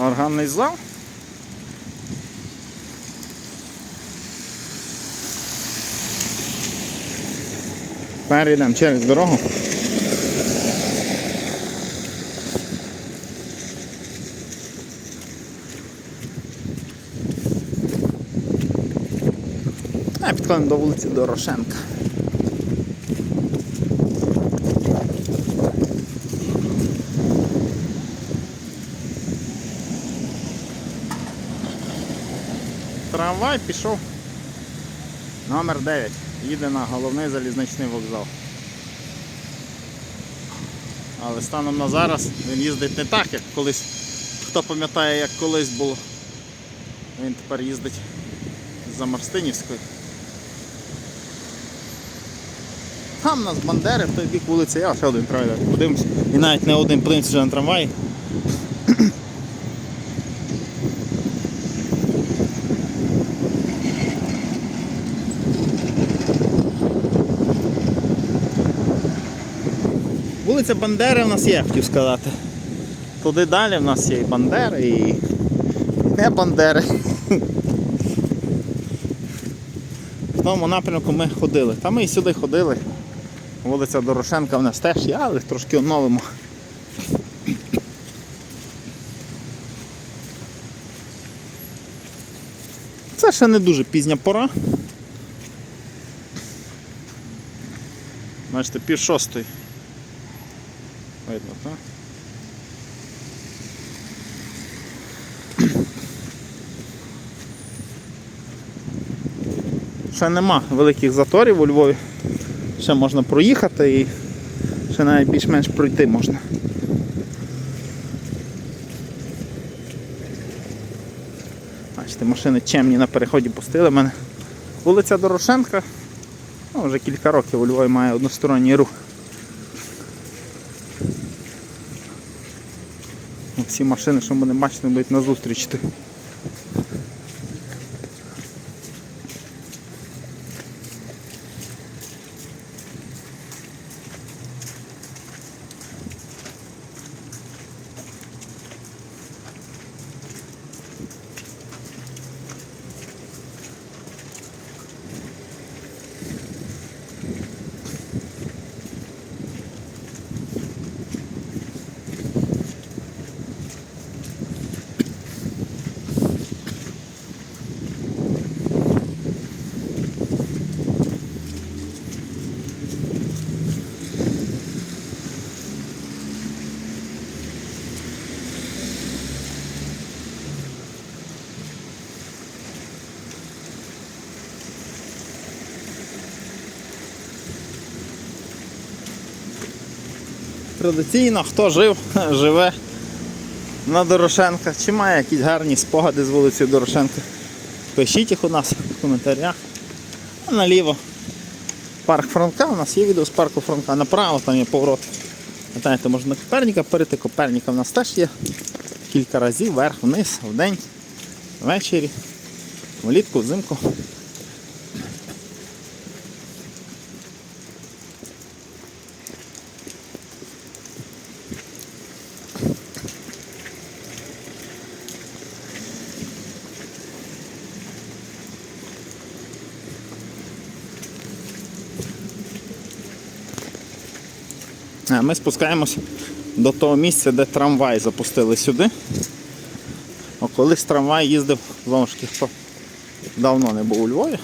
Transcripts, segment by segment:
Органний зал. Перейдемо через дорогу. Підходимо до вулиці Дорошенка. Трамвай пішов. Номер 9. Їде на головний залізничний вокзал. Але станом на зараз він їздить не так, як колись. Хто пам'ятає, як колись було. Він тепер їздить за Марстинівською. Там у нас Бандери, в той бік вулиці, я ще один трамвай. Подивимось. І навіть не один, подивимося вже на трамваї. Вулиця Бандери в нас є, хотів сказати. Туди далі в нас є і Бандери, і не Бандери. В тому напрямку ми ходили. Та ми і сюди ходили. Вулиця Дорошенка в нас теж є, але трошки оновимо. Це ще не дуже пізня пора. Бачите, пів шостої. Видно, так? Ще нема великих заторів у Львові. Ще можна проїхати і ще навіть більш-менш пройти можна. Бачите, машини чемні на переході пустили мене. Вулиця Дорошенка. Ну, вже кілька років у Львові має односторонній рух. Всі машини, що ми не бачили, будуть на Традиційно, хто жив, живе на Дорошенка, чи має якісь гарні спогади з вулиці Дорошенка. Пишіть їх у нас в коментарях. А наліво парк Франка. У нас є відео з парку Франка. Направо там є поворот. Знаєте, можна на Коперніка перейти. Коперніка в нас теж є. Кілька разів, вверх, вниз, вдень, ввечері, влітку, взимку. Ми спускаємось до того місця, де трамвай запустили сюди. О, колись трамвай їздив знову ж таки, давно не був у Львові.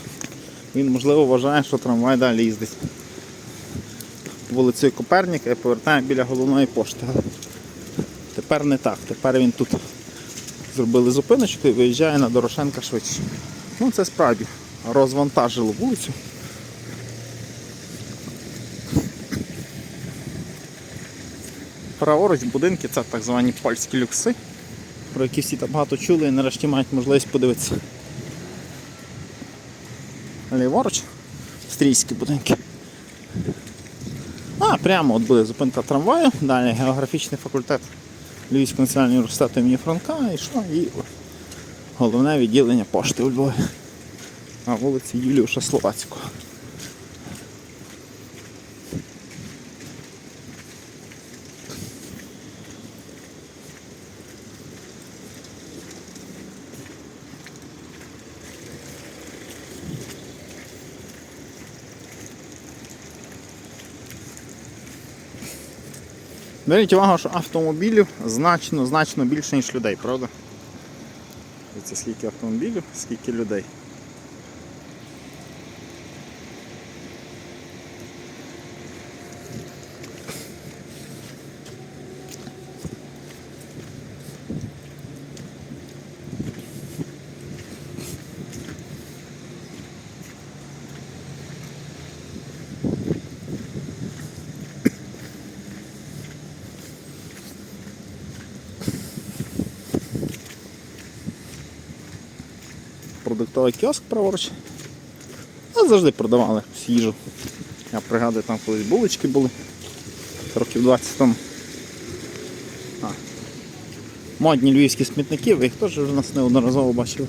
Він можливо вважає, що трамвай далі їздить вулицею Коперніка і повертає біля головної пошти. Тепер не так. Тепер він тут зробили зупиночку і виїжджає на Дорошенка швидше. Ну це справді розвантажило вулицю. Праворуч будинки це так звані польські люкси, про які всі так багато чули і нарешті мають можливість подивитися. Ліворуч стрійські будинки. А, прямо от буде зупинка трамваю, далі географічний факультет Львівського національного університету імені Франка і що? І головне відділення пошти у Львові на вулиці Юліуша Словацького. Беріть увагу, що автомобілів значно, значно більше, ніж людей, правда? Дивіться, скільки автомобілів, скільки людей. Продуктовий кіоск праворуч. А завжди продавали їжу. Я пригадую, там колись булочки були. Років 20 тому. А. Модні львівські смітники, ви їх теж вже нас неодноразово бачили.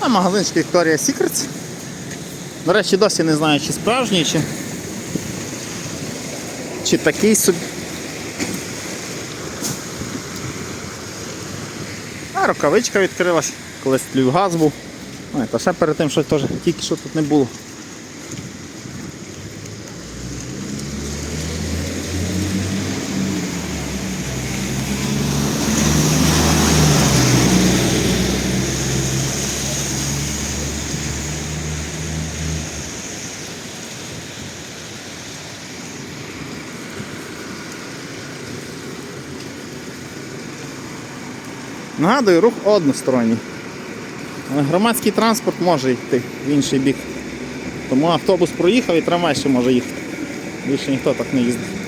А магазинчик Victoria Secrets. До речі, досі не знаю, чи справжній, чи, чи такий собі. А рукавичка відкрилась, колись плюв газ був. Ой, та ще перед тим, що теж тільки що тут не було. Нагадую, рух односторонній. Громадський транспорт може йти в інший бік. Тому автобус проїхав і трамвай ще може їхати. Більше ніхто так не їздить.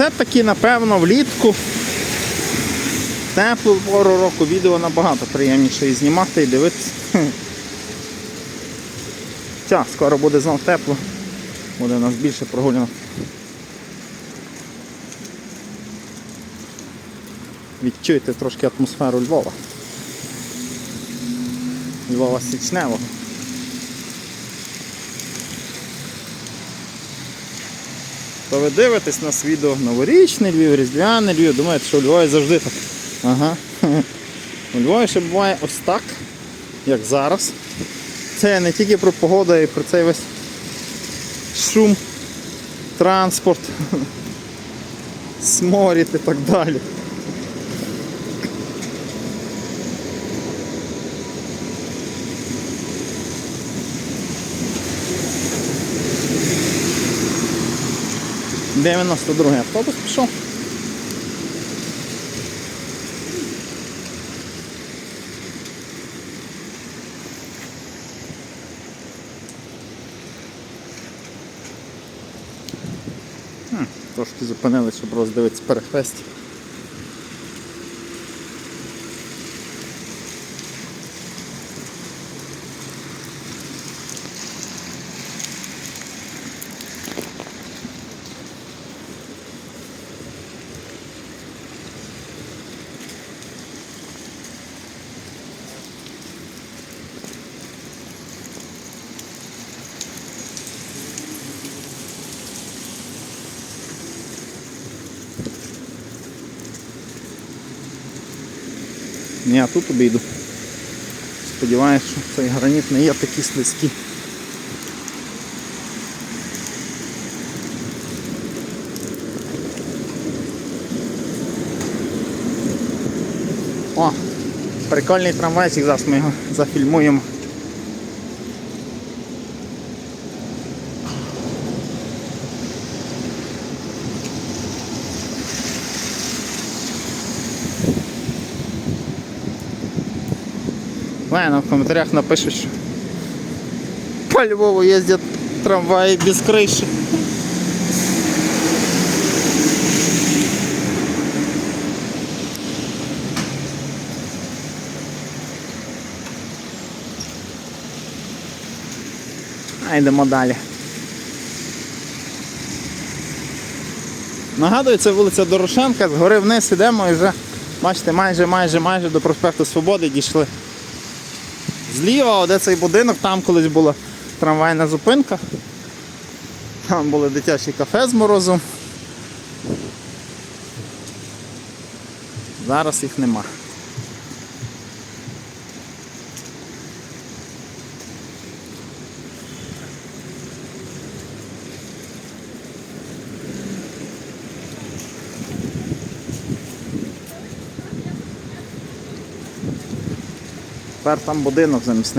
Все-таки, напевно, влітку, теплу пору року відео набагато приємніше і знімати і дивитися. Ця, скоро буде знов тепло, буде у нас більше прогулянок. Відчуйте трошки атмосферу Львова. Львова Січневого. То ви дивитесь нас відео новорічний Львів, Різдвяний Львів, думаєте, що у Львові завжди так. Ага. У Львові ще буває ось так, як зараз. Це не тільки про погоду, а й про цей весь шум, транспорт, сморід і так далі. Дев'яносто другий автобус пішов. Трошки зупинились, щоб роздивитися перехрестя. Я тут обійду. Сподіваюсь, що цей граніт не є такий слизький. О, прикольний трамвайчик, зараз ми його зафільмуємо. Ладно, в коментарях напишуть, що по Львову їздять трамваї без криші. А йдемо далі. Нагадую, це вулиця Дорошенка, згори вниз ідемо і вже, бачите, майже майже майже до проспекту Свободи дійшли. Зліва, де цей будинок, там колись була трамвайна зупинка. Там були дитячі кафе з морозом. Зараз їх нема. Тепер там будинок замість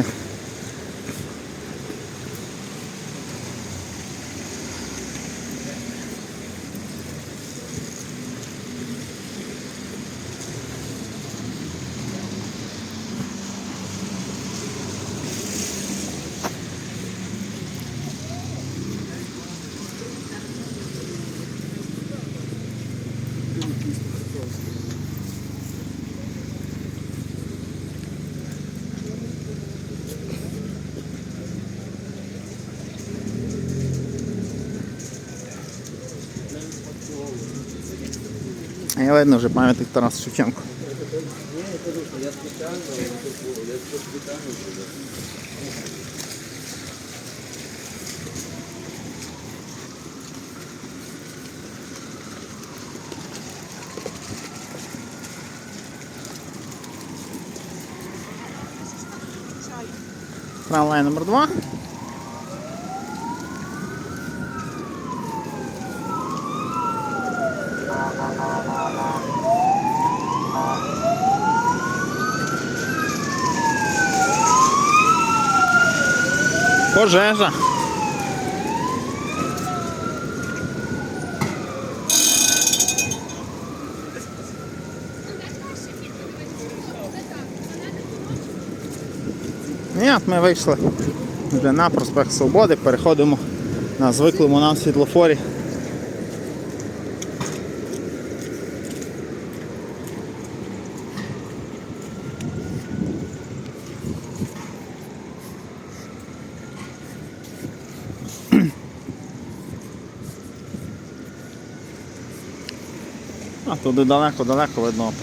них. А я видно вже пам'ятник Тарас Шевченко. Трамвай номер два. Пожежа. Ні, ми вийшли на проспект Свободи, переходимо на звиклому нам світлофорі. Туди далеко-далеко видно.